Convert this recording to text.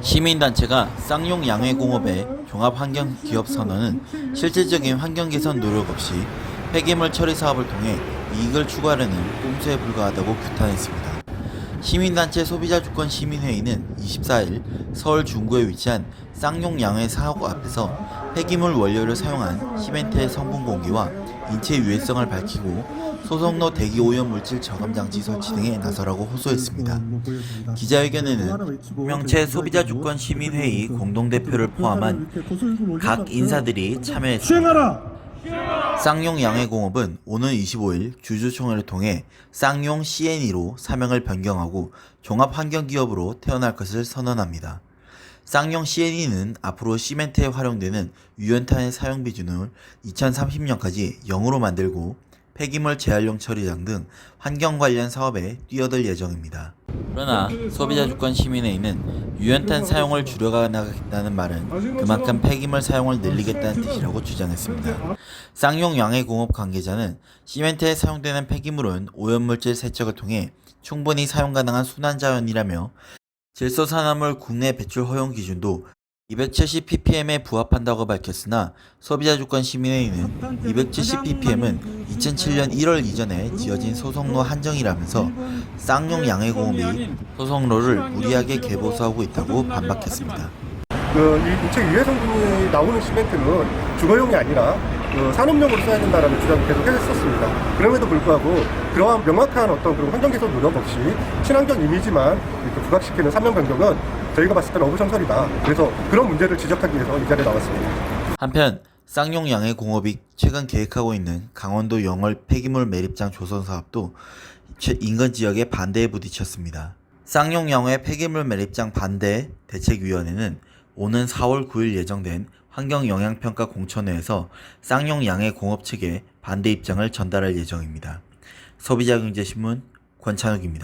시민단체가 쌍용 양해공업의 종합환경기업 선언은 실질적인 환경 개선 노력 없이 폐기물 처리 사업을 통해 이익을 추구하려는 꼼수에 불과하다고 규탄했습니다. 시민단체 소비자주권 시민회의는 24일 서울 중구에 위치한 쌍용 양해 사업 앞에서 폐기물 원료를 사용한 시멘트의 성분 공개와 인체 유해성을 밝히고 소속로 대기 오염 물질 저감 장치 설치 등에 나서라고 호소했습니다. 기자회견에는 명체 소비자주권 시민회의 공동대표를 포함한 각 인사들이 참여했습니다. 쌍용 양해공업은 오는 25일 주주총회를 통해 쌍용 CNE로 사명을 변경하고 종합환경기업으로 태어날 것을 선언합니다. 쌍용 CNE는 앞으로 시멘트에 활용되는 유연탄의 사용 비준을 2030년까지 0으로 만들고 폐기물 재활용 처리장 등 환경 관련 사업에 뛰어들 예정입니다. 그러나 소비자 주권 시민회의는 유연탄 사용을 줄여가겠다는 말은 그만큼 폐기물 사용을 늘리겠다는 뜻이라고 주장했습니다. 쌍용 양해공업 관계자는 시멘트에 사용되는 폐기물은 오염물질 세척을 통해 충분히 사용 가능한 순환자연이라며 질소산화물 국내 배출 허용 기준도 270ppm에 부합한다고 밝혔으나 소비자 주권 시민회의는 270ppm은 2007년 1월 이전에 지어진 소속로 한정이라면서 쌍용 양해공업이 소속로를 무리하게 개보수하고 있다고 반박했습니다. 그 이- 인체 유해 성분이 나오는 시멘트는 주거용이 아니라 그 산업용으로 써야 된다라는 주장을 계속 했었습니다. 그럼에도 불구하고 그러한 명확한 어떤 그런 환경 개선 노력 없이 친환경 이미지만 이렇게 부각시키는 사명 변경은 저희가 봤을 때는 어부정설이다. 그래서 그런 문제를 지적하기 위해서 이 자리에 나왔습니다. 한편 쌍용 양해공업이 최근 계획하고 있는 강원도 영월 폐기물 매립장 조성 사업도 최- 인근 지역의 반대에 부딪혔습니다. 쌍용 양해 폐기물 매립장 반대 대책위원회는 오는 4월 9일 예정된 환경영향평가 공천회에서 쌍용 양해공업 측에 반대 입장을 전달할 예정입니다. 소비자경제신문 권찬욱입니다.